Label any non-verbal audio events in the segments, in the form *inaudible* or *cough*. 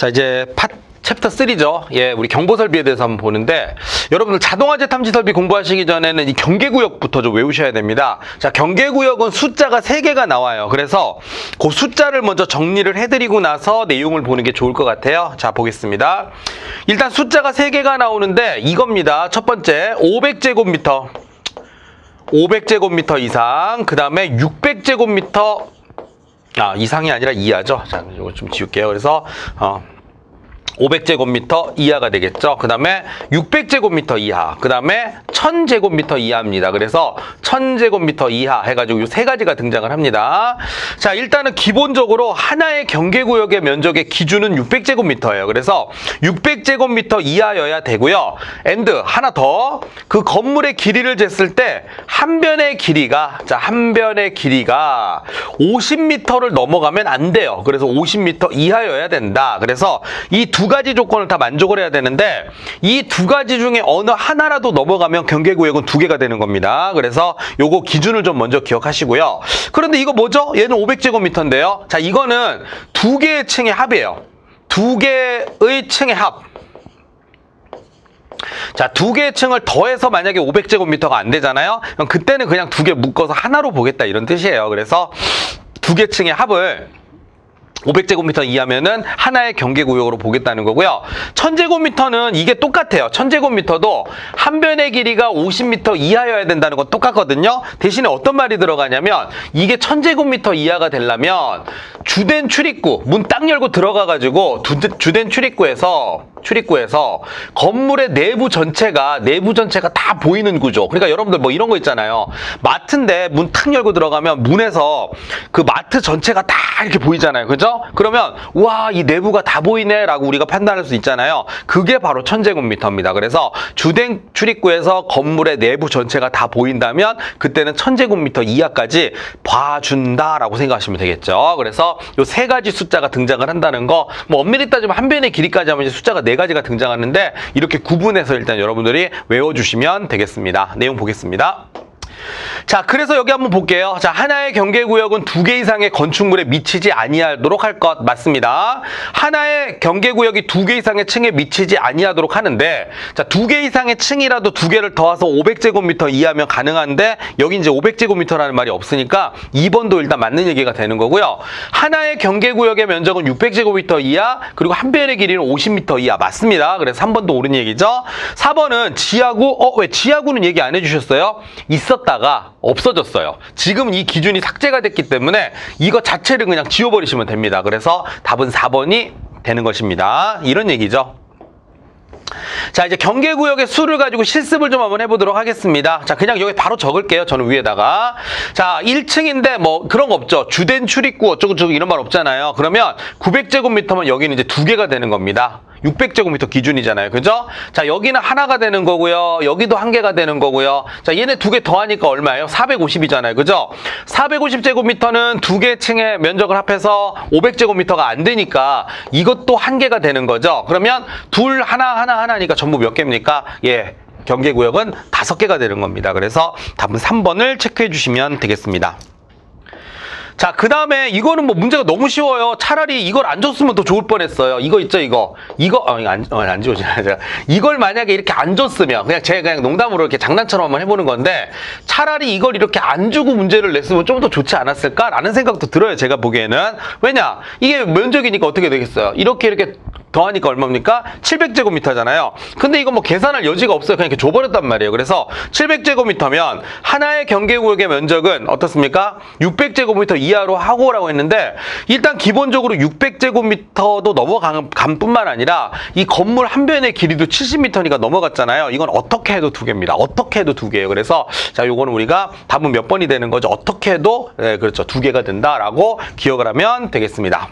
자 이제 파 챕터 3죠. 예, 우리 경보 설비에 대해서 한번 보는데 여러분들 자동화재 탐지 설비 공부하시기 전에는 이 경계 구역부터 좀 외우셔야 됩니다. 자, 경계 구역은 숫자가 3개가 나와요. 그래서 그 숫자를 먼저 정리를 해 드리고 나서 내용을 보는 게 좋을 것 같아요. 자, 보겠습니다. 일단 숫자가 3개가 나오는데 이겁니다. 첫 번째 500제곱미터 500제곱미터 이상, 그 다음에 600제곱미터 아, 이상이 아니라 이하죠. 자, 이거 좀 지울게요. 그래서 어 500제곱미터 이하가 되겠죠. 그 다음에 600제곱미터 이하, 그 다음에 1000제곱미터 이하입니다. 그래서 1000제곱미터 이하 해가지고 이 세 가지가 등장을 합니다. 자, 일단은 기본적으로 하나의 경계구역의 면적의 기준은 600제곱미터예요. 그래서 600제곱미터 이하여야 되고요. 앤드 하나 더, 그 건물의 길이를 쟀을 때 한 변의 길이가, 자, 한 변의 길이가 50m를 넘어가면 안 돼요. 그래서 50m 이하여야 된다. 그래서 이두 가지 조건을 다 만족을 해야 되는데 이 두 가지 중에 어느 하나라도 넘어가면 경계구역은 두 개가 되는 겁니다. 그래서 요거 기준을 좀 먼저 기억하시고요. 그런데 이거 뭐죠? 얘는 500제곱미터인데요. 자, 이거는 두 개의 층의 합이에요. 두 개의 층의 합. 자, 두 개의 층을 더해서 만약에 500제곱미터가 안 되잖아요? 그럼 그때는 그냥 두 개 묶어서 하나로 보겠다 이런 뜻이에요. 그래서 두 개 층의 합을 500제곱미터 이하면은 하나의 경계구역으로 보겠다는 거고요. 1000제곱미터는 이게 똑같아요. 1000제곱미터도 한 변의 길이가 50m 이하여야 된다는 건 똑같거든요. 대신에 어떤 말이 들어가냐면 이게 1000제곱미터 이하가 되려면 주된 출입구, 문 딱 열고 들어가가지고 두- 주된 출입구에서 출입구에서 건물의 내부 전체가 내부 전체가 다 보이는 구조. 그러니까 여러분들 뭐 이런 거 있잖아요. 마트인데 문 탁 열고 들어가면 문에서 그 마트 전체가 다 이렇게 보이잖아요. 그죠? 그러면 와, 이 내부가 다 보이네라고 우리가 판단할 수 있잖아요. 그게 바로 천제곱미터입니다. 그래서 주된 출입구에서 건물의 내부 전체가 다 보인다면 그때는 천제곱미터 이하까지 봐준다라고 생각하시면 되겠죠. 그래서 요 세 가지 숫자가 등장을 한다는 거, 뭐 엄밀히 따지면 한 변의 길이까지 하면 숫자가 네 가지가 등장하는데 이렇게 구분해서 일단 여러분들이 외워주시면 되겠습니다. 내용 보겠습니다. 자, 그래서 여기 한번 볼게요. 자, 하나의 경계 구역은 두 개 이상의 건축물에 미치지 아니하도록 할 것 맞습니다. 하나의 경계 구역이 두 개 이상의 층에 미치지 아니하도록 하는데, 자, 두 개 이상의 층이라도 두 개를 더해서 500제곱미터 이하면 가능한데, 여기 이제 500제곱미터라는 말이 없으니까 2번도 일단 맞는 얘기가 되는 거고요. 하나의 경계 구역의 면적은 600제곱미터 이하, 그리고 한 변의 길이는 50m 이하 맞습니다. 그래서 3번도 옳은 얘기죠. 4번은 지하구, 어, 왜 지하구는 얘기 안 해 주셨어요? 있었다 가 없어졌어요. 지금 이 기준이 삭제가 됐기 때문에 이거 자체를 그냥 지워버리시면 됩니다. 그래서 답은 4번이 되는 것입니다. 이런 얘기죠. 자, 이제 경계구역의 수를 가지고 실습을 좀 한번 해보도록 하겠습니다. 자, 그냥 여기 바로 적을게요. 저는 위에다가. 자, 1층인데 뭐 그런 거 없죠. 주된 출입구 어쩌고저쩌고 이런 말 없잖아요. 그러면 900제곱미터면 여기는 이제 두 개가 되는 겁니다. 600제곱미터 기준이잖아요. 그죠? 자, 여기는 하나가 되는 거고요. 여기도 한 개가 되는 거고요. 자, 얘네 두 개 더하니까 얼마예요? 450이잖아요. 그죠? 450제곱미터는 두 개 층의 면적을 합해서 500제곱미터가 안 되니까 이것도 한 개가 되는 거죠. 그러면 둘, 하나, 하나, 하나니까 전부 몇 개입니까? 예. 경계구역은 다섯 개가 되는 겁니다. 그래서 답은 3번을 체크해 주시면 되겠습니다. 자, 그 다음에 이거는 뭐 문제가 너무 쉬워요. 차라리 이걸 안 줬으면 더 좋을 뻔했어요. 이거 있죠, 이거. 이거, 어, 이거 안, 어, 안 지워지네. *laughs* 제가. 이걸 만약에 이렇게 안 줬으면, 그냥 제가 그냥 농담으로 이렇게 장난처럼 한번 해보는 건데, 차라리 이걸 이렇게 안 주고 문제를 냈으면 좀 더 좋지 않았을까라는 생각도 들어요, 제가 보기에는. 왜냐? 이게 면적이니까 어떻게 되겠어요? 이렇게 이렇게 더하니까 얼마입니까? 700제곱미터잖아요. 근데 이거 뭐 계산할 여지가 없어요. 그냥 이렇게 줘버렸단 말이에요. 그래서 700제곱미터면 하나의 경계구역의 면적은 어떻습니까? 600제곱미터 이하로 하고라고 했는데 일단 기본적으로 600제곱미터도 넘어간 간 뿐만 아니라 이 건물 한 변의 길이도 70m니까 넘어갔잖아요. 이건 어떻게 해도 두 개입니다. 어떻게 해도 두 개예요. 그래서 자, 요거는 우리가 답은 몇 번이 되는 거죠? 어떻게 해도 네, 그렇죠. 두 개가 된다라고 기억을 하면 되겠습니다.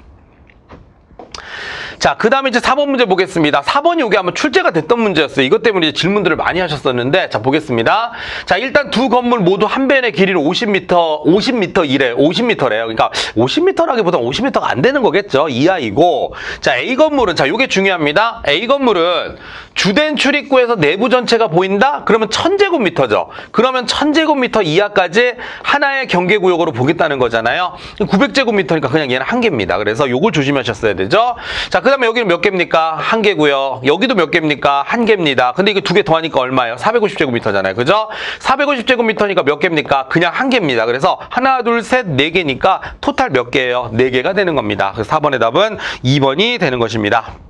자, 그 다음에 이제 4번 문제 보겠습니다. 4번이 여기 한번 출제가 됐던 문제였어요. 이것 때문에 질문들을 많이 하셨었는데, 자, 보겠습니다. 자, 일단 두 건물 모두 한 변의 길이는 50m, 50m 이래, 50m래요. 그러니까 50m라기보다 50m가 안 되는 거겠죠. 이하이고. 자, A 건물은, 자, 요게 중요합니다. A 건물은 주된 출입구에서 내부 전체가 보인다? 그러면 1000제곱미터죠. 그러면 1000제곱미터 이하까지 하나의 경계구역으로 보겠다는 거잖아요. 900제곱미터니까 그냥 얘는 한 개입니다. 그래서 요걸 조심하셨어야 되죠. 자, 그그 다음에 여기는 몇 개입니까? 한 개고요. 여기도 몇 개입니까? 한 개입니다. 근데 이거 두개 더하니까 얼마예요? 450제곱미터잖아요. 그죠? 450제곱미터니까 몇 개입니까? 그냥 한 개입니다. 그래서 하나, 둘, 셋, 네 개니까 토탈 몇 개예요? 네 개가 되는 겁니다. 그래서 4번의 답은 2번이 되는 것입니다.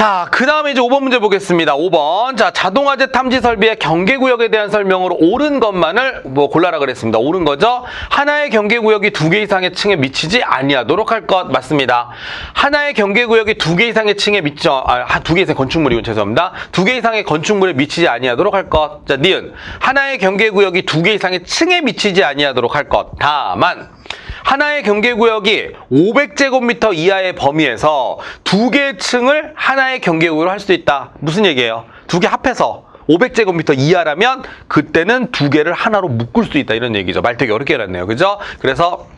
자, 그 다음에 이제 5번 문제 보겠습니다. 5번. 자, 자동화재 탐지 설비의 경계구역에 대한 설명으로 옳은 것만을 뭐 골라라 그랬습니다. 옳은 거죠? 하나의 경계구역이 두 개 이상의 층에 미치지 아니하도록 할 것 맞습니다. 하나의 경계구역이 두 개 이상의 층에 미쳐, 아, 두 개 이상의 건축물이군, 죄송합니다. 두 개 이상의 건축물에 미치지 아니하도록 할 것. 자, 니은. 하나의 경계구역이 두 개 이상의 층에 미치지 아니하도록 할 것. 다만, 하나의 경계구역이 500제곱미터 이하의 범위에서 두 개의 층을 하나의 경계구역으로 할 수 있다. 무슨 얘기예요? 두 개 합해서 500제곱미터 이하라면 그때는 두 개를 하나로 묶을 수 있다. 이런 얘기죠. 말 되게 어렵게 해놨네요. 그죠? 그래서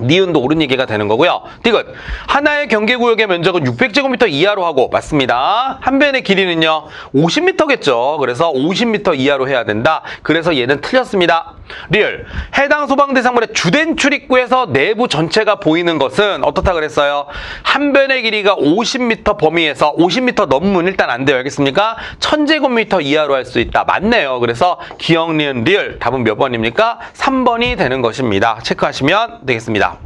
니은도 옳은 얘기가 되는 거고요. 디귿. 하나의 경계구역의 면적은 600제곱미터 이하로 하고 맞습니다. 한 변의 길이는요. 50m겠죠. 그래서 50m 이하로 해야 된다. 그래서 얘는 틀렸습니다. 리얼. 해당 소방 대상물의 주된 출입구에서 내부 전체가 보이는 것은 어떻다 그랬어요? 한 변의 길이가 50m 범위에서 50m 넘으면 일단 안 돼요. 알겠습니까? 1000제곱미터 이하로 할 수 있다. 맞네요. 그래서 기억, 니은, 리얼. 답은 몇 번입니까? 3번이 되는 것입니다. 체크하시면 되겠습니다.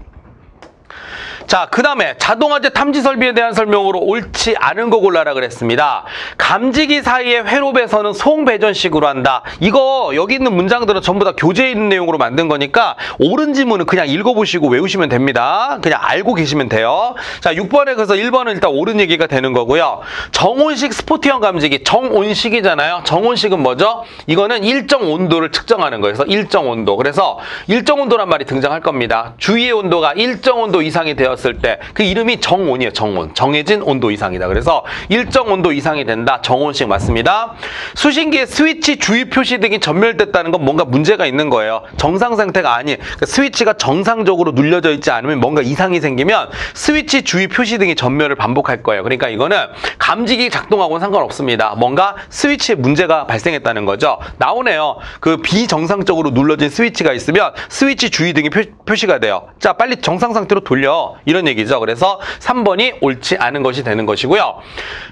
자, 그 다음에 자동화재 탐지 설비에 대한 설명으로 옳지 않은 거 골라라 그랬습니다. 감지기 사이의 회로 배선은 송 배전식으로 한다. 이거 여기 있는 문장들은 전부 다 교재에 있는 내용으로 만든 거니까 옳은 지문은 그냥 읽어보시고 외우시면 됩니다. 그냥 알고 계시면 돼요. 자, 6번에 그래서 1번은 일단 옳은 얘기가 되는 거고요. 정온식 스포티형 감지기, 정온식이잖아요. 정온식은 뭐죠? 이거는 일정 온도를 측정하는 거예요. 그래서 일정 온도. 그래서 일정 온도란 말이 등장할 겁니다. 주위의 온도가 일정 온도 이상이 되 었을 때 그 이름이 정온이에요. 정온. 정해진 온도 이상이다. 그래서 일정 온도 이상이 된다. 정온식 맞습니다. 수신기의 스위치 주위 표시 등이 전멸됐다는 건 뭔가 문제가 있는 거예요. 정상 상태가 아니. 그러니까 스위치가 정상적으로 눌려져 있지 않으면 뭔가 이상이 생기면 스위치 주위 표시 등이 전멸을 반복할 거예요. 그러니까 이거는 감지기 작동하고는 상관없습니다. 뭔가 스위치에 문제가 발생했다는 거죠. 나오네요. 그 비정상적으로 눌러진 스위치가 있으면 스위치 주위 등이 표, 표시가 돼요. 자, 빨리 정상 상태로 돌려. 이런 얘기죠. 그래서 3번이 옳지 않은 것이 되는 것이고요.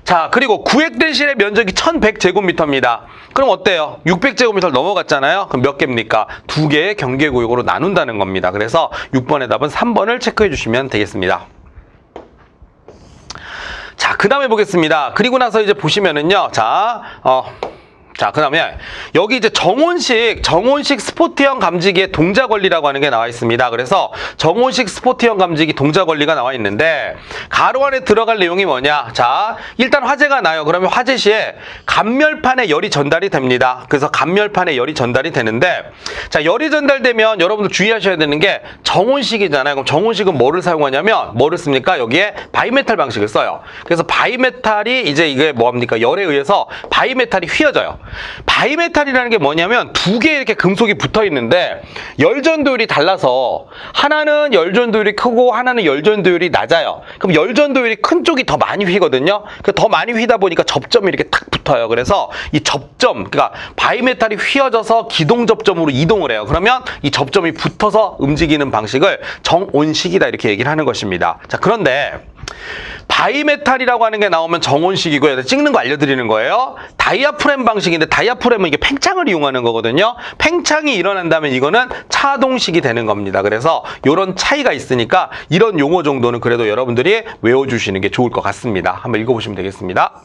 자, 그리고 구획된 실의 면적이 1100제곱미터입니다. 그럼 어때요? 600제곱미터를 넘어갔잖아요. 그럼 몇 개입니까? 두 개의 경계구역으로 나눈다는 겁니다. 그래서 6번의 답은 3번을 체크해 주시면 되겠습니다. 자, 그 다음에 보겠습니다. 그리고 나서 이제 보시면은요. 자, 어. 자, 그 다음에 여기 이제 정온식, 정온식 스포티형 감지기의 동작 원리라고 하는 게 나와 있습니다. 그래서 정온식 스포티형 감지기 동작 원리가 나와 있는데 가로 안에 들어갈 내용이 뭐냐? 자, 일단 화재가 나요. 그러면 화재 시에 감멸판에 열이 전달이 됩니다. 그래서 감멸판에 열이 전달이 되는데 자, 열이 전달되면 여러분들 주의하셔야 되는 게 정온식이잖아요. 그럼 정온식은 뭐를 사용하냐면 뭐를 씁니까? 여기에 바이메탈 방식을 써요. 그래서 바이메탈이 이제 이게 뭐합니까? 열에 의해서 바이메탈이 휘어져요. 바이메탈이라는 게 뭐냐면 두개 이렇게 금속이 붙어 있는데 열전도율이 달라서 하나는 열전도율이 크고 하나는 열전도율이 낮아요. 그럼 열전도율이 큰 쪽이 더 많이 휘거든요. 그 더 많이 휘다 보니까 접점이 이렇게 탁 붙어요. 그래서 이 접점, 그러니까 바이메탈이 휘어져서 기동 접점으로 이동을 해요. 그러면 이 접점이 붙어서 움직이는 방식을 정온식이다 이렇게 얘기를 하는 것입니다. 자, 그런데 바이메탈이라고 하는 게 나오면 정온식이고요. 찍는 거 알려드리는 거예요. 다이아프램 방식인데 다이아프램은 이게 팽창을 이용하는 거거든요. 팽창이 일어난다면 이거는 차동식이 되는 겁니다. 그래서 이런 차이가 있으니까 이런 용어 정도는 그래도 여러분들이 외워주시는 게 좋을 것 같습니다. 한번 읽어보시면 되겠습니다.